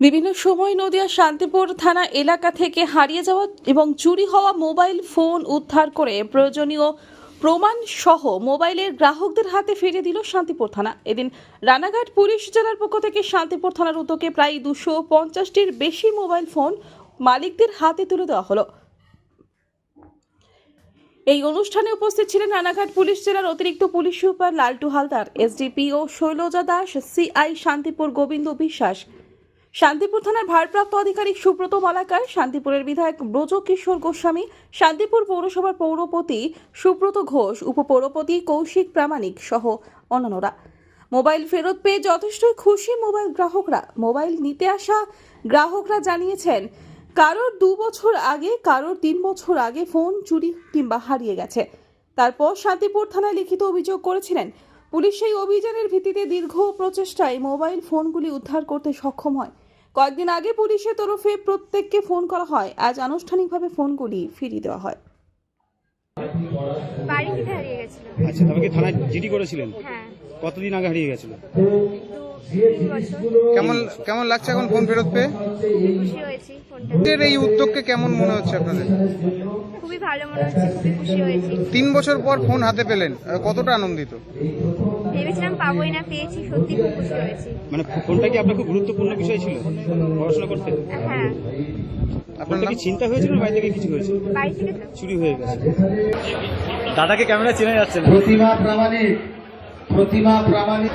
বিভিন্ন সময় নদিয়া শান্তিপুর থানা এলাকা থেকে হারিয়ে যাওয়া এবং চুরি হওয়া মোবাইল ফোন উদ্ধার করে প্রয়োজনীয় প্রমাণ সহ মোবাইলের গ্রাহকদের হাতে ফিরিয়ে দিল শান্তিপুর থানা। এদিন রানাঘাট পুলিশ জেলার পক্ষ থেকে শান্তিপুর থানার উদ্যোগে প্রায় দুশো পঞ্চাশটির বেশি মোবাইল ফোন মালিকদের হাতে তুলে দেওয়া হলো। এই অনুষ্ঠানে উপস্থিত ছিলেন রানাঘাট পুলিশ জেলার অতিরিক্ত police super Laltu Haldar, SDPO Shailaja Das, CI Shantipur Gobinda Biswas Shantipur থানার ভারপ্রাপ্ত আধিকারিক সুব্রত মালাকার, শান্তিপুরের বিধায়ক ব্রজ কিশোর গোস্বামী, শান্তিপুর পৌরসভার পৌরপতি সুব্রত ঘোষ, উপপৌরপতি কৌশিক প্রামাণিক সহ অন্যান্যরা। মোবাইল ফেরত পেয়ে যথেষ্টই খুশি মোবাইল গ্রাহকরা। মোবাইল নিতে আসা গ্রাহকরা জানিয়েছেন, কারোর দু বছর আগে, কারোর তিন বছর আগে ফোন, চুরি কিংবা হারিয়ে গেছে। তারপর শান্তিপুর থানায় লিখিত অভিযোগ করেছিলেন পুলিশ সেই অভিযানের ভিত্তিতে দীর্ঘ প্রচেষ্টায় মোবাইল ফোনগুলি উদ্ধার করতে সক্ষম হয়। কয়েকদিন আগে পুলিশের তরফে প্রত্যেককে ফোন করা হয়। আজ আনুষ্ঠানিকভাবে ফোনগুলি ফিরিয়ে দেওয়া হয়। বাড়ি থেকে হারিয়ে গেছিল। আচ্ছা তবে কি থানায় জিডি করেছিলেন? হ্যাঁ। কতদিন আগে হারিয়ে গেছিল? কেমন কেমন লাগছে এখন ফোন ফেরত পেয়ে? খুশি হয়েছি ফোনটা। এই উদ্যোগকে কেমন মনে হচ্ছে আপনাদের? খুবই ভালো মনে হচ্ছে খুবই খুশি হয়েছি। তিন বছর পর ফোন হাতে পেলেন কতটা আনন্দিত? ভেবেছিলাম পাবোই না পেয়েছি সত্যি খুব খুশি হয়েছি। মানে ফোনটা কি আপনার খুব গুরুত্বপূর্ণ বিষয় ছিল পড়াশোনা করতে? হ্যাঁ। আপনার কি চিন্তা হয়েছিল না বাড়ি থেকে কিছু হয়েছিল বাড়ি থেকে চুরি হয়ে গেছে। দাদাকে ক্যামেরা চেনে যাচ্ছে না প্রতিমা প্রামাণিক প্রতিমা প্রামাণিক।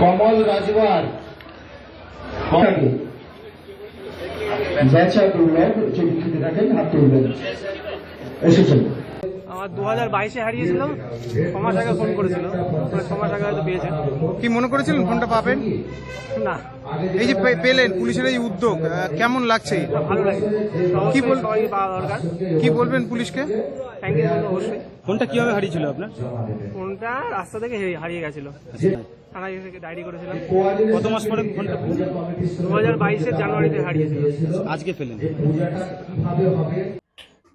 কমল Rajwar. Zajca był log, dzięki którego na był log. Jeszcze আমার দু হাজার বাইশে হারিয়েছিলাম ছ মাস আগে ফোন করেছিল। ছ মাস আগে হয়তো পেয়েছেন। কি মনে করেছিলেন ফোনটা পাবেন? না। এই যে পে- পেলেন পুলিশের এই উদ্যোগ কেমন লাগছে? ভালো লাগে কি বল- দরকার। কি বলবেন পুলিশকে? থ্যাংক ইউ অবশ্যই। ফোনটা কীভাবে হারিয়েছিল আপনার? ফোনটা রাস্তা থেকে হারিয়ে- হারিয়ে গেছিল। থানায় ডায়েরি করেছিলাম। কত মাস পরে ফোনটা দু হাজার বাইশের জানুয়ারিতে হারিয়েছিল আজকে পেলেন।